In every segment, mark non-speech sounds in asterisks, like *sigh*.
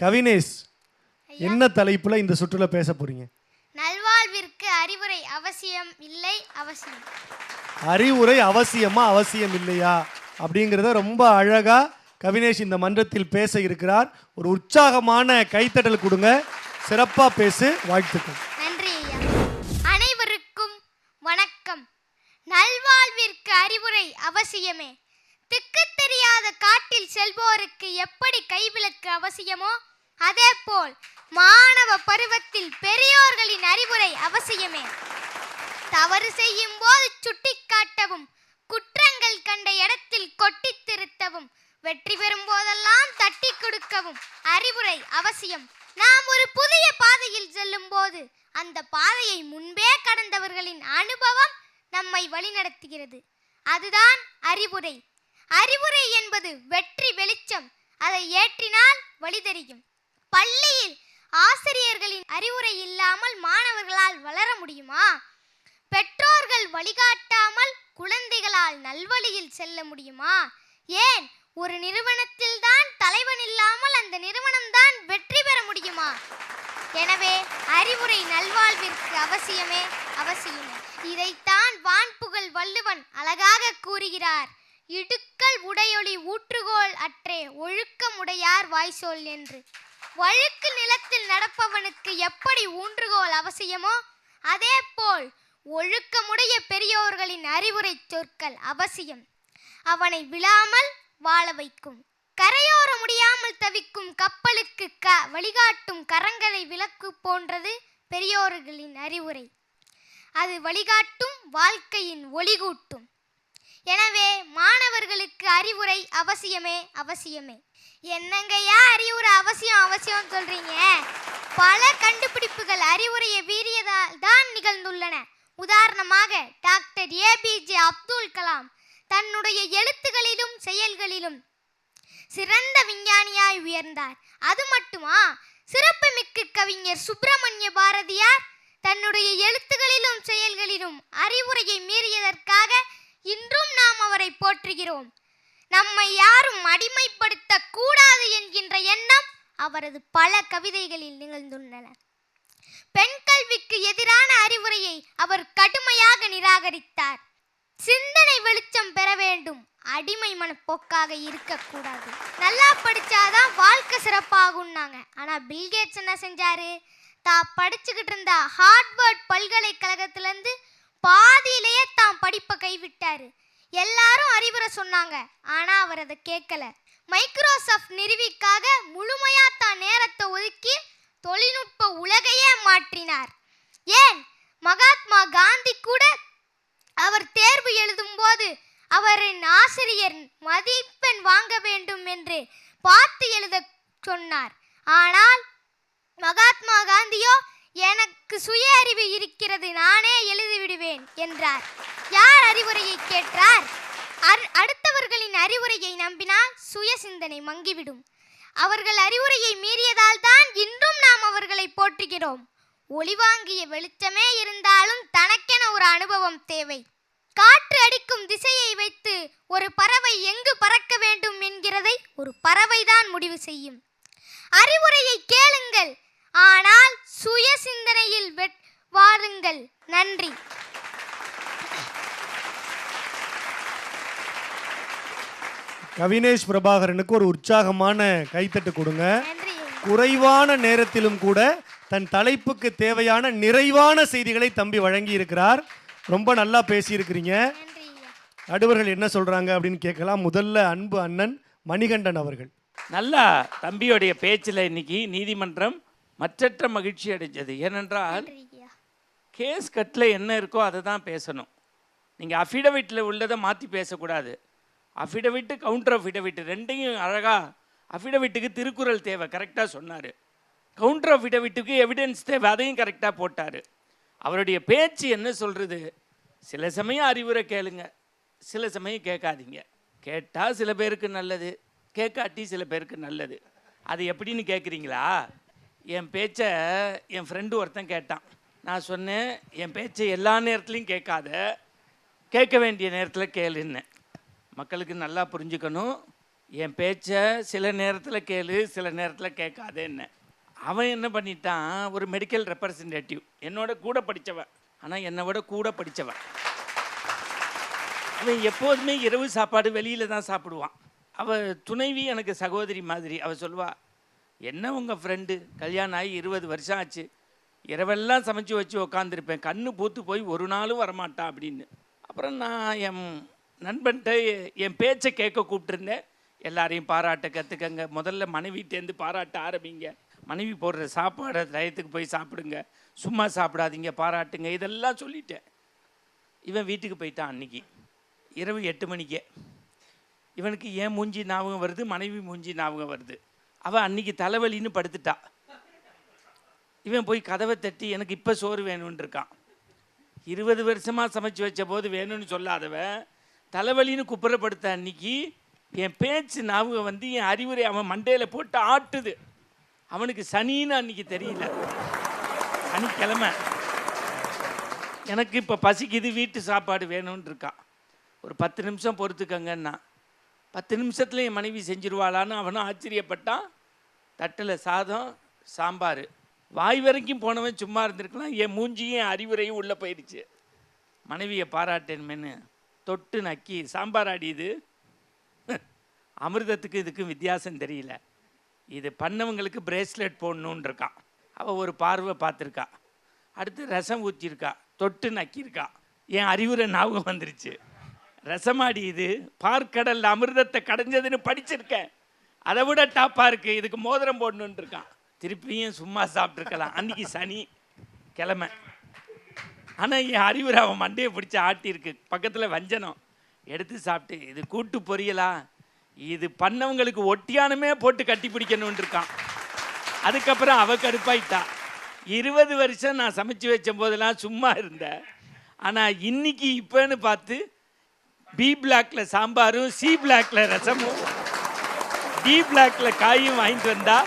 கவினேஷ் என்ன தலைப்புல இந்த சுற்றுல பேச போறீங்க? நல்வாழ்விற்கு அறிவுரை அவசியம் இல்லை அவசியம். அறிவுரை அவசியமா அவசியம் இல்லையா? அப்படிங்கிறத ரொம்ப அழகா கவினேஷ் இந்த மன்றத்தில் பேச இருக்கிறார். ஒரு உற்சாகமான கைத்தட்டல் கொடுங்க. சிறப்பா பேசு வாழ்த்துக்கள். நன்றி அனைவருக்கும் வணக்கம். நல்வாழ்விற்கு அறிவுரை அவசியமே. திக்கு தெரியாத காட்டில் செல்வோருக்கு எப்படி கைவிளக்கு அவசியமோ அதேபோல் மாணவ பருவத்தில் பெரியோர்களின் அறிவுரை அவசியமே. தவறு செய்யும் போது சுட்டிக்காட்டவும் குற்றங்கள் கண்ட இடத்தில் கொட்டித் திருத்தவும் வெற்றி பெறும் போதெல்லாம் தட்டி கொடுக்கவும் அறிவுரை அவசியம். நாம் ஒரு புதிய பாதையில் செல்லும் போது அந்த பாதையை முன்பே கடந்தவர்களின் அனுபவம் நம்மை வழிநடத்துகிறது. அதுதான் அறிவுரை. அறிவுரை என்பது வெற்றி வெளிச்சம். அதை ஏற்றினால் வழி தெரியும். அறிவுரை இல்லாமல் மாணவர்களால் வளர முடியுமா? பெற்றோர்கள் வழிகாட்டாமல் குழந்தைகளால் நல்வழியில் செல்ல முடியுமா? ஏன்? ஒரு நிறுவனத்தில் தான் தலைவன் இல்லாமல் அந்த நிறுவனம் தான் வெற்றி பெற முடியுமா? எனவே அறிவுரை நல்வாழ்விற்கு அவசியமே அவசியமே. இதைத்தான் வான்புகழ் வள்ளுவன் அழகாக கூறுகிறார். இடுக்கல் உடையொளி ஊற்றுகோல் அற்றே ஒழுக்கமுடையார் வாய்சொல் என்று. வழுக்கு நிலத்தில் நடப்பவனுக்கு எப்படி ஊன்றுகோல் அவசியமோ அதே போல் ஒழுக்கமுடைய பெரியோர்களின் அறிவுரை சொற்கள் அவசியம். அவனை விழாமல் வாழ வைக்கும். கரையோர முடியாமல் தவிக்கும் கப்பலுக்கு க வழிகாட்டும் கரங்களை விளக்கு போன்றது பெரியோர்களின் அறிவுரை. அது வழிகாட்டும் வாழ்க்கையின் ஒளிகூட்டும். எனவே மாணவர்களுக்கு அறிவுரை அவசியமே அவசியமே. என்னங்கய்யா அறிவுரை அவசியம் அவசியம் சொல்றீங்க? பல கண்டுபிடிப்புகள் அறிவுரையை வீரியதால் தான் நிகழ்ந்துள்ளன. உதாரணமாக டாக்டர் ஏபிஜே அப்துல் கலாம் தன்னுடைய எழுத்துகளிலும் செயல்களிலும் சிறந்த விஞ்ஞானியாய் உயர்ந்தார். அது மட்டுமா? சிறப்புமிக்க கவிஞர் சுப்பிரமணிய பாரதியார் தன்னுடைய எழுத்துகளிலும் செயல்களிலும் அறிவுரையை மீறியதற்காக இன்றும் நாம் அவரை போற்றுகிறோம். நம்மை யாரும் அடிமைப்படுத்த கூடாது என்கின்ற எண்ணம் அவரது பல கவிதைகளில் நிகழ்ந்துள்ளன. பெண் கல்விக்கு எதிரான அறிவுரையை அவர் கடுமையாக நிராகரித்தார். சிந்தனை வெளிச்சம் பெற வேண்டும். அடிமை மனப்போக்காக இருக்கக்கூடாது நல்லா படிச்சாதான் வாழ்க்கை சிறப்பாகும்னாங்க. ஆனா பில்கேட்ஸ் என்ன செஞ்சாரு? தான் படிச்சுக்கிட்டு இருந்த ஹார்ட்வர்ட் பல்கலைக்கழகத்திலேருந்து பாதியிலேயே தான் படிப்பை கைவிட்டாரு. எல்லாரும் அறிவுரை சொன்னாங்க. ஆனா அவர் அதை கேட்கல. மைக்ரோசாஃப்ட் நிறுவிக்காக முழுமையா தான் நேரத்தை ஒதுக்கி தொழில்நுட்ப உலகையே மாற்றினார். ஏன்? மகாத்மா காந்தி கூட அவர் தேர்வு எழுதும்போது அவரின் ஆசிரியர் மதிப்பெண் வாங்க வேண்டும் என்று பார்த்து எழுத சொன்னார். ஆனால் மகாத்மா காந்தியோ எனக்கு சுய அறிவு இருக்கிறது நானே எழுதிவிடுவேன் என்றார். யார் அறிவுரையை கேட்டார்? அர்- அடுத்தவர்களின் அறிவுரையை நம்பினால் சுய சிந்தனை மங்கிவிடும். அவர்கள் அறிவுரையை மீறியதால் தான் இன்றும் நாம் அவர்களை போற்றுகிறோம். ஒளிவாங்கிய வெளிச்சமே இருந்தாலும் தனக்கென ஒரு அனுபவம் தேவை. காற்று அடிக்கும் திசையை வைத்து ஒரு பறவை எங்கு பறக்க வேண்டும் என்கிறதை ஒரு பறவைதான் முடிவு செய்யும். அறிவுரையை கேளுங்கள். ஆனால் சுய சிந்தனையில் வெட் வாருங்கள் நன்றி. கவினேஷ் பிரபாகரனுக்கு ஒரு உற்சாகமான கைத்தட்டு கொடுங்க. நன்றி குறைவான நேரத்திலும் கூட தன் தலைப்புக்கு தேவையான நிறைவான செய்திகளை தம்பி வழங்கி இருக்கிறார் ரொம்ப நல்லா பேசியிருக்கிறீங்க. நடுவர்கள் என்ன சொல்றாங்க அப்படின்னு கேட்கலாம். முதல்ல அன்பு அண்ணன் மணிகண்டன் அவர்கள். நல்லா தம்பியோடைய பேச்சில் இன்னைக்கு நீதிமன்றம் மற்றற்ற மகிழ்ச்சி அடைஞ்சது. ஏனென்றால் கேஸ் கட்டில் என்ன இருக்கோ அதை தான் பேசணும். நீங்கள் அஃபிடவிட்டில் உள்ளதை மாற்றி பேசக்கூடாது. அஃபிடவிட்டு கவுண்டர் அஃபிடவிட்டு ரெண்டையும் அழகாக அஃபிடவிட்டுக்கு திருக்குறள் தேவை கரெக்டாக சொன்னார். கவுண்டர் அஃபிடவிட்டுக்கு எவிடன்ஸ் தேவை அதையும் கரெக்டாக போட்டார். அவருடைய பேச்சு என்ன சொல்கிறது சில சமயம் அறிவுரை கேளுங்க சில சமயம் கேட்காதீங்க. கேட்டால் சில பேருக்கு நல்லது கேட்காட்டி சில பேருக்கு நல்லது. அது எப்படின்னு கேட்குறீங்களா? என் பேச்சை என் ஃப்ரெண்டு ஒருத்தன் கேட்டான். நான் சொன்னேன் என் பேச்சை எல்லா நேரத்துலையும் கேட்காத கேட்க வேண்டிய நேரத்தில் கேளுன்னு. மக்களுக்கு நல்லா புரிஞ்சுக்கணும். என் பேச்சை சில நேரத்தில் கேளு சில நேரத்தில் கேட்காதேன்னு. அவன் என்ன பண்ணிட்டான்? ஒரு மெடிக்கல் ரெப்ரசன்டேட்டிவ் என்னோட கூட படித்தவன் ஆனால் என்னை விட கூட படித்தவன் அவன் எப்போதுமே இரவு சாப்பாடு வெளியில் தான் சாப்பிடுவான். அவள் துணைவி எனக்கு சகோதரி மாதிரி. அவள் சொல்லுவாள் என்ன உங்கள் ஃப்ரெண்டு கல்யாணம் ஆகி இருபது வருஷம் ஆச்சு. இரவெல்லாம் சமைச்சு வச்சு உக்காந்துருப்பேன். கண்ணு பூத்து போய் ஒரு நாளும் வரமாட்டான் அப்படின்னு. அப்புறம் நான் என் நண்பன்கிட்ட என் பேச்சை கேட்க கூப்பிட்டுருந்தேன். எல்லாரையும் பாராட்ட கற்றுக்கங்க முதல்ல மனைவிட்டேருந்து பாராட்ட ஆரம்பிங்க. மனைவி போடுற சாப்பாடை டயத்துக்கு போய் சாப்பிடுங்க. சும்மா சாப்பிடாதீங்க பாராட்டுங்க. இதெல்லாம் சொல்லிட்டேன். இவன் வீட்டுக்கு போயிட்டான் அன்னைக்கு. இரவு எட்டு மணிக்கே. இவனுக்கு ஏன் மூஞ்சி ஞாபகம் வருது? மனைவி மூஞ்சி ஞாபகம் வருது. அவள் அன்னைக்கு தலைவலின்னு படுத்துட்டா. இவன் போய் கதவை தட்டி எனக்கு இப்போ சோறு வேணும்னு இருக்கான். இருபது வருஷமாக சமைச்சு வச்ச போது வேணும்னு சொல்லாதவன். தலைவலின்னு குப்புறப்படுத்த அன்னைக்கு என் பேச்சு ஞாபகம் வந்து என் அறிவுரை அவன் மண்டையில் போட்டு ஆட்டுது. அவனுக்கு சனின்னு அன்னைக்கு தெரியல. சனிக்கிழமை. எனக்கு இப்போ பசிக்குது வீட்டு சாப்பாடு வேணும்னு இருக்கான். ஒரு பத்து நிமிஷம் பொறுத்துக்கங்கன்னா பத்து நிமிஷத்தில் என் மனைவி செஞ்சிருவாளான்னு அவனும் ஆச்சரியப்பட்டான். தட்டில் சாதம் சாம்பார். வாய் வரைக்கும் போனவன் சும்மா இருந்திருக்கலாம். என் மூஞ்சியும் என் அறிவுரையும் உள்ளே போயிடுச்சு. மனைவியை பாராட்டேன்மேன்னு. தொட்டு நக்கி சாம்பார் ஆடியது *laughs* அமிர்தத்துக்கு இதுக்கும் வித்தியாசம் தெரியல. இது பண்ணவங்களுக்கு பிரேஸ்லெட் போடணுன்னு இருக்கான் அவள் ஒரு பார்வை பார்த்துருக்கா. அடுத்து ரசம் ஊற்றிருக்கா தொட்டு நக்கியிருக்கா. என் அறிவுரை ஞாபகம் வந்துருச்சு. ரசமாடி இது பார்க்கடல் அமிர்தத்தை கடைஞ்சதுன்னு படிச்சிருக்கேன். அதை விட டாப்பாக இருக்குது இதுக்கு மோதிரம் போடணுன்னு இருக்கான் திருப்பியும் சும்மா சாப்பிட்ருக்கலாம் அன்னைக்கு சனி கிழமை. ஆனால் என் அறிவுரை அவன் மண்டையை பிடிச்சி ஆட்டியிருக்கு. பக்கத்தில் வஞ்சனம். எடுத்து சாப்பிட்டு இது கூட்டு பொரியலா? இது பண்ணவங்களுக்கு ஒட்டியானமே போட்டு கட்டி பிடிக்கணும்னு இருக்கான். அதுக்கப்புறம் அவ கருப்பாயிட்டா இருபது வருஷம் நான் சமைச்சு வச்ச போதெல்லாம் சும்மா இருந்தேன் ஆனால் இன்னைக்கு இப்போன்னு பார்த்து பி பிளாக்ல சாம்பாரும் சி பிளாக்ல ரசமும் டி பிளாக்ல காயும் வாங்கிட்டு வந்தா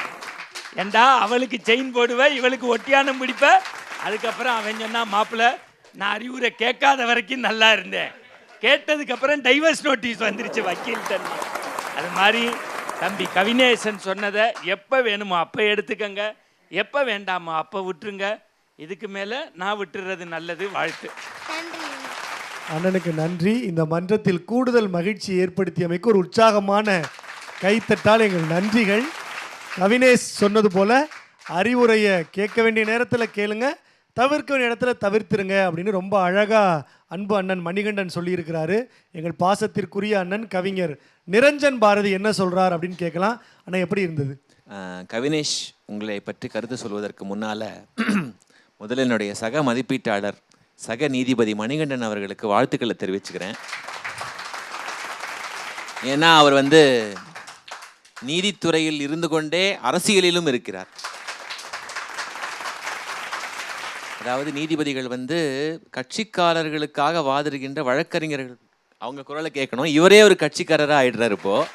ஏண்டா அவளுக்கு செயின் போடுவேன் இவளுக்கு ஒட்டியானம் பிடிப்பேன் அதுக்கப்புறம் அவன் சொன்னா மாப்பிள்ள நான் அறிவுரை கேட்காத வரைக்கும் நல்லா இருந்தேன். கேட்டதுக்கப்புறம் டைவர்ஸ் நோட்டீஸ் வந்துருச்சு வக்கீல் தண்ணி அது மாதிரி தம்பி கவினேசன் சொன்னதை எப்போ வேணுமோ அப்போ எடுத்துக்கங்க. எப்போ வேண்டாமோ அப்போ விட்டுருங்க. இதுக்கு மேலே நான் விட்டுறது நல்லது வாழ்த்து. அண்ணனுக்கு நன்றி. இந்த மன்றத்தில் கூடுதல் மகிழ்ச்சி ஏற்படுத்தியமைக்கு ஒரு உற்சாகமான கைத்தட்டால் எங்கள் நன்றிகள். கவினேஷ் சொன்னது போல அறிவுரையை கேட்க வேண்டிய நேரத்தில் கேளுங்கள் தவிர்க்க வேண்டிய இடத்துல தவிர்த்துருங்க அப்படின்னு ரொம்ப அழகாக அன்பு அண்ணன் மணிகண்டன் சொல்லியிருக்கிறாரு. எங்கள் பாசத்திற்குரிய அண்ணன் கவிஞர் நிரஞ்சன் பாரதி என்ன சொல்கிறார் அப்படின்னு கேட்கலாம். ஆனால் எப்படி இருந்தது? கவினேஷ் உங்களை பற்றி கருத்து சொல்வதற்கு முன்னால் *clears throat* முதல்ல என்னுடைய சக மதிப்பீட்டாளர் சக நீதிபதி மணிகண்டன் அவர்களுக்கு வாழ்த்துக்களை தெரிவிச்சுக்கிறேன். ஏன்னா அவர் வந்து நீதித்துறையில் இருந்து கொண்டே அரசியலிலும் இருக்கிறார். அதாவது நீதிபதிகள் வந்து கட்சிக்காரர்களுக்காக வாதிடுகின்ற வழக்கறிஞர்கள். அவங்க குரலை கேட்கணும். இவரே ஒரு கட்சிக்காரராக ஆயிடுறாரு இப்போ.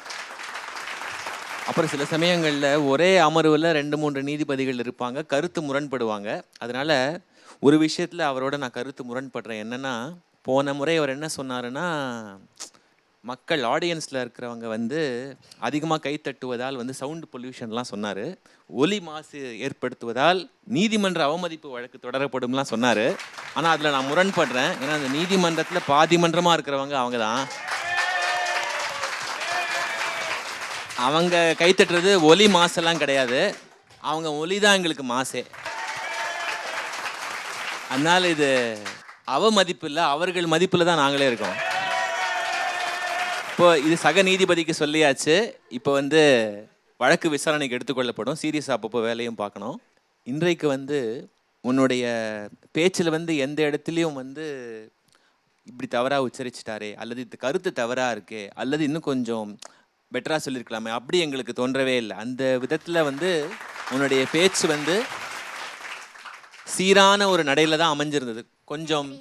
அப்புறம் சில சமயங்களில் ஒரே அமர்வில் ரெண்டு மூன்று நீதிபதிகள் இருப்பாங்க. கருத்து முரண்படுவாங்க. அதனால் ஒரு விஷயத்தில் அவரோட நான் கருத்து முரண்படுறேன். என்னென்னா போன முறை அவர் என்ன சொன்னாருன்னா மக்கள் ஆடியன்ஸில் இருக்கிறவங்க வந்து அதிகமாக கை தட்டுவதால் வந்து சவுண்டு பொல்யூஷன்லாம் சொன்னார். ஒலி மாசு ஏற்படுத்துவதால் நீதிமன்ற அவமதிப்பு வழக்கு தொடரப்படும்லாம் சொன்னார். ஆனால் அதில் நான் முரண்படுறேன். ஏன்னா அந்த நீதிமன்றத்தில் பாதிமன்றமாக இருக்கிறவங்க அவங்க தான் அவங்க கைத்தட்டுறது ஒலி மாசெல்லாம் கிடையாது. அவங்க ஒலி தான் எங்களுக்கு மாசே. அதனால் இது அவ இல்லை அவர்கள் மதிப்பில் தான் நாங்களே இருக்கோம். இப்போ இது சக நீதிபதிக்கு சொல்லியாச்சு. இப்போ வந்து வழக்கு விசாரணைக்கு எடுத்துக்கொள்ளப்படும். சீரியஸாக அப்பப்போ வேலையும் பார்க்கணும். இன்றைக்கு வந்து உன்னுடைய பேச்சில் வந்து எந்த இடத்துலையும் வந்து இப்படி தவறாக உச்சரிச்சிட்டாரே அல்லது இது கருத்து தவறாக இருக்கே அல்லது இன்னும் கொஞ்சம் பெட்டராக சொல்லியிருக்கலாமே அப்படி எங்களுக்கு தோன்றவே இல்லை. அந்த விதத்தில் வந்து உன்னுடைய பேச்சு வந்து சீரான ஒரு நடையில் தான் அமைஞ்சிருந்தது. கொஞ்சம்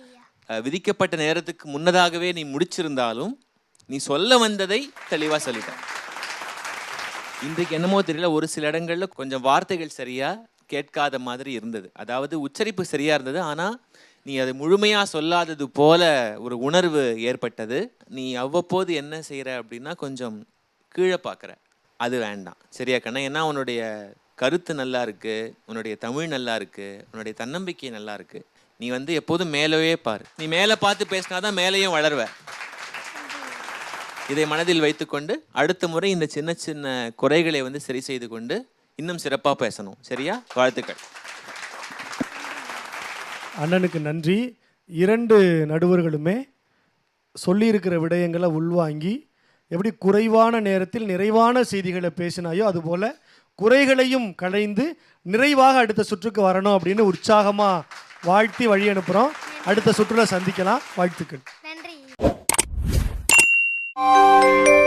விதிக்கப்பட்ட நேரத்துக்கு முன்னதாகவே நீ முடிச்சிருந்தாலும் நீ சொல்ல வந்ததை தெளிவாக சொல்லிட்ட இன்றைக்கு என்னமோ தெரியல ஒரு சில இடங்களில் கொஞ்சம் வார்த்தைகள் சரியாக கேட்காத மாதிரி இருந்தது. அதாவது உச்சரிப்பு சரியாக இருந்தது ஆனால் நீ அதை முழுமையாக சொல்லாதது போல ஒரு உணர்வு ஏற்பட்டது. நீ அவ்வப்போது என்ன செய்யற அப்படின்னா கொஞ்சம் கீழே பார்க்குற. அது வேண்டாம். சரியா கண்ணா? ஏன்னா உன்னுடைய கருத்து நல்லா இருக்கு உன்னுடைய தமிழ் நல்லா இருக்கு உன்னுடைய தன்னம்பிக்கை நல்லா இருக்கு. நீ வந்து எப்போதும் மேலேயே பாரு. நீ மேலே பார்த்து பேசினாதான் மேலேயும் வளருவ. இதை மனதில் வைத்துக்கொண்டு அடுத்த முறை இந்த சின்ன சின்ன குறைகளை வந்து சரி செய்து கொண்டு இன்னும் சிறப்பாக பேசணும். சரியா? வாழ்த்துக்கள். அண்ணனுக்கு நன்றி. இரண்டு நடுவர்களுமே சொல்லியிருக்கிற விடயங்களை உள்வாங்கி எப்படி குறைவான நேரத்தில் நிறைவான செய்திகளை பேசினாயோ அதுபோல் குறைகளையும் களைந்து நிறைவாக அடுத்த சுற்றுக்கு வரணும் அப்படின்னு உற்சாகமாக வாழ்த்தி வழி அனுப்புகிறோம் அடுத்த சுற்றுல சந்திக்கலாம். வாழ்த்துக்கள். Música